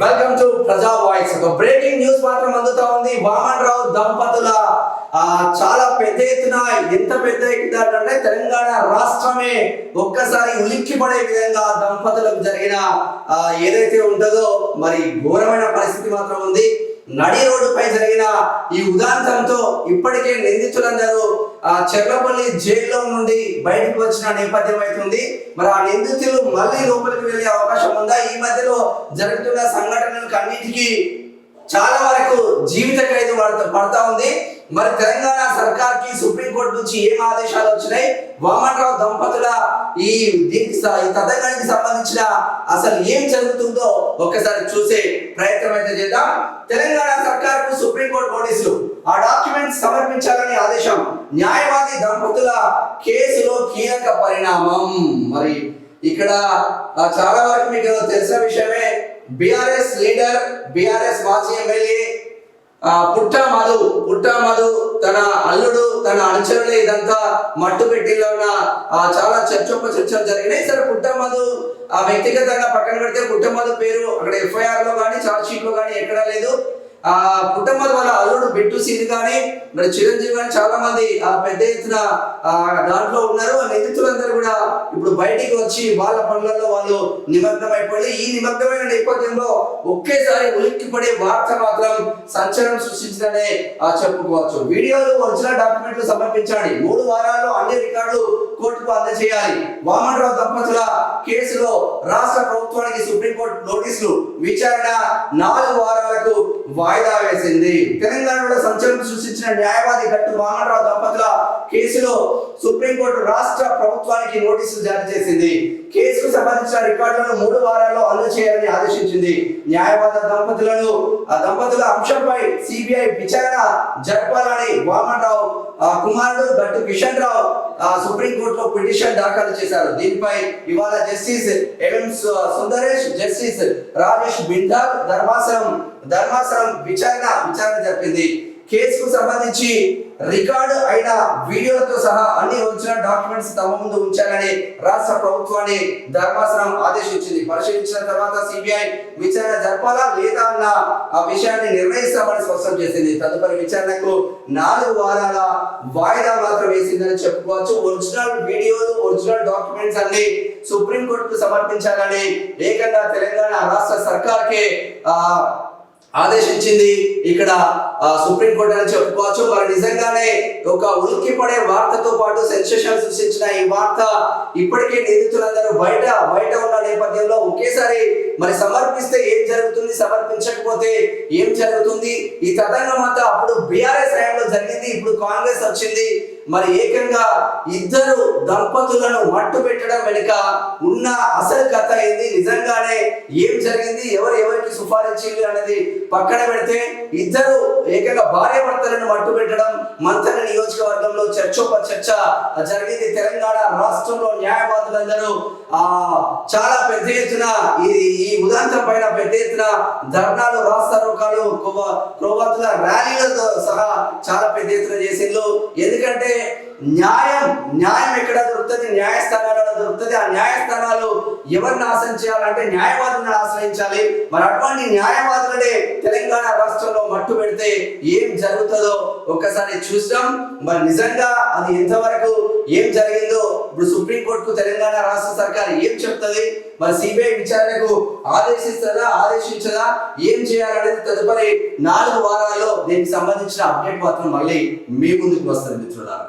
Welcome to Praja voice ఒక breaking news మాత్రం అందుతా ఉంది. వామన్ రావు దంపతుల చాలా పెద్ద ఎత్తున ఎంత పెద్ద ఎత్తున అంటే తెలంగాణ రాష్ట్రమే ఒక్కసారి ఉలిక్కిపడే విధంగా దంపతులకు జరిగిన ఏదైతే ఉంటుందో మరి ఘోరమైన పరిస్థితి మాత్రం ఉంది. నడి రోడ్డుపై జరిగిన ఈ ఉదాంతంతో ఇప్పటికే నిందితులందరూ ఆ చెర్లపల్లి జైల్లో నుండి బయటకు వచ్చిన నేపథ్యం అవుతుంది. మరి ఆ నిందితులు మళ్ళీ లోపలికి వెళ్ళే అవకాశం ఉందా? ఈ మధ్యలో జరుగుతున్న సంఘటనలకు అన్నిటికీ చాలా వరకు జీవిత ఖైదు పడతా పడతా ఉంది. మరి తెలంగాణ సర్కార్కి సుప్రీంకోర్టు నుంచి ఏం ఆదేశాలు వచ్చినాయి? వామన్ రావు దంపతుల ఈ దీనికి తతంగానికి సంబంధించిన అసలు ఏం జరుగుతుందో ఒక్కసారి చూసే ప్రయత్నం అయితే చేద్దాం. తెలంగాణ సర్కార్కు సుప్రీంకోర్టు నోటీసులు. ఆ డాక్యుమెంట్స్ సమర్పించాలని ఆదేశం. న్యాయవాది దంపతుల కేసులో కీలక పరిణామం. మరి ఇక్కడ చాలా వరకు మీకు తెలిసిన విషయమే. బిఆర్ఎస్ లీడర్ బీఆర్ఎస్ మాజీ ఎమ్మెల్యే పుట్ట మధు పుట్ట మధు తన అల్లుడు తన అనుచరులే ఇదంతా మట్టు పెట్టిలోన ఉన్న ఆ, చాలా చర్చొప్ప చర్చలు జరిగినాయి. సరే పుట్ట మధు ఆ వ్యక్తిగతంగా పక్కన పెడితే పుట్ట మధు పేరు అక్కడ ఎఫ్ఐఆర్లో కానీ చార్జ్ షీట్లో కానీ ఎక్కడా లేదు. ఆ పుట్టమది వాళ్ళ అల్లుడు బిట్టు సీన్ కానీ మరి చిరంజీవి కానీ చాలా మంది ఆ పెద్ద ఎత్తున ఆ దాంట్లో ఉన్నారు. ఆ ఇప్పుడు బయటికి వచ్చి వాళ్ళ పనులలో వాళ్ళు నిమగ్నం అయిపోయి ఈ నిమగ్నమైన నేపథ్యంలో ఒకేసారి ఉలిక్కిపడే వార్త మాత్రం సంచలనం సృష్టించిందనే ఆ చెప్పుకోవచ్చు. వీడియోలు ఒరిజినల్ డాక్యుమెంట్లు సమర్పించాలి మూడు వారాల్లో అన్ని రికార్డులు కోర్టుకు అందజేయాలి వామనరావు దంపతుల కేసులో రాష్ట్ర ప్రభుత్వానికి సుప్రీంకోర్టు నోటీసులు విచారణ నాలుగు వారాలకు వాయిదా వేసింది. తెలంగాణలో సంచలనం సృష్టించిన న్యాయవాది గట్టు వామనరావు దంపతుల కేసులో సుప్రీంకోర్టు రాష్ట్ర ప్రభుత్వానికి నోటీసులు జారీ చేసింది. కేసుకు సంబంధించిన రికార్డులను మూడు వారాల్లో అందజేయాలని ఆదేశించింది. న్యాయవాద దంపతులను ఆ దంపతుల అంశంపై సిబిఐ విచారణ జరపాలని వామనరావు కుమారుడు గట్టు కిషన్ రావు సుప్రీం సుప్రీంకోర్టులో పిటిషన్ దాఖలు చేశారు. దీనిపై ఇవాళ justice M M Sundaresh justice Rajesh Bindal ధర్మాసనం ధర్మాసనం విచారణ విచారణ జరిపింది. కేసుకు సంబంధించి రికార్డు అయిన వీడియోలతో సహా అన్ని ఒరిజినల్ డాక్యుమెంట్స్ తమ ముందు ఉంచాలని రాష్ట్ర ప్రభుత్వాన్ని ధర్మాసనం ఆదేశించింది. పరిశీలించిన తర్వాత సిబిఐ విచారణ జరపాలా లేదా అన్న ఆ విషయాన్ని నిర్ణయిస్తామని స్పష్టం చేసింది. తదుపరి విచారణకు నాలుగు వారాల వాయిదా మాత్రం వేసిందని చెప్పుకోవచ్చు. ఒరిజినల్ వీడియోలు ఒరిజినల్ డాక్యుమెంట్స్ అన్ని సుప్రీం కోర్టుకు సమర్పించాలని ఏకంగా తెలంగాణ రాష్ట్ర సర్కార్కే ఆ ఆదేశించింది. ఇక్కడ సుప్రీం సుప్రీంకోర్టు అని చెప్పుకోవచ్చు. మరి నిజంగానే ఒక ఉలిక్కి పడే వార్తతో పాటు సెన్సేషన్ సృష్టించిన ఈ వార్త ఇప్పటికే నిందితులందరూ బయట బయట ఉన్న నేపథ్యంలో ఒకేసారి మరి సమర్పిస్తే ఏం జరుగుతుంది సమర్పించకపోతే ఏం జరుగుతుంది? ఈ తతంగం అంతా అప్పుడు బీఆర్ఎస్ హయాంలో జరిగింది ఇప్పుడు కాంగ్రెస్ వచ్చింది. మరి ఏకంగా ఇద్దరు దంపతులను మట్టు పెట్టడం వెనుక ఉన్న అసలు కథ ఏంది? నిజంగానే ఏం జరిగింది? ఎవరు ఎవరికి సుపారించింది అనేది పక్కన పెడితే ఇద్దరు ఏకంగా భార్య భర్తలను మట్టు పెట్టడం మంతన నియోజకవర్గంలో చర్చోప చర్చ జరిగింది. తెలంగాణ రాష్ట్రంలో న్యాయవాదులందరూ ఆ చాలా పెద్ద ఎత్తున ఈ ఈ ఉదాంతం పైన పెద్ద ఎత్తున ధర్నాలు రాస్తారోకాలు క్రోవతుల ర్యాలీలతో సహా చాలా పెద్ద ఎత్తున చేసిండ్రు. ఎందుకంటే న్యాయం న్యాయం ఎక్కడ దొరుకుతుంది? న్యాయస్థానం ఎవరిని ఆశ్రయం చేయాలంటే న్యాయవాదులను ఆశ్రయించాలి. మరి అటువంటి న్యాయవాదులనే తెలంగాణ రాష్ట్రంలో మట్టు పెడితే ఏం జరుగుతుందో ఒక్కసారి చూసాం మరి నిజంగా అది ఎంతవరకు ఏం జరిగిందో ఇప్పుడు సుప్రీంకోర్టుకు తెలంగాణ రాష్ట్ర సర్కార్ ఏం చెప్తుంది? మరి సిబిఐ విచారణకు ఆదేశిస్తుందా ఆదేశించదా? ఏం చేయాలనేది తదుపరి నాలుగు వారాల్లో దీనికి సంబంధించిన అప్డేట్ మాత్రం మళ్ళీ మీ ముందుకు వస్తుంది మిత్రులారా.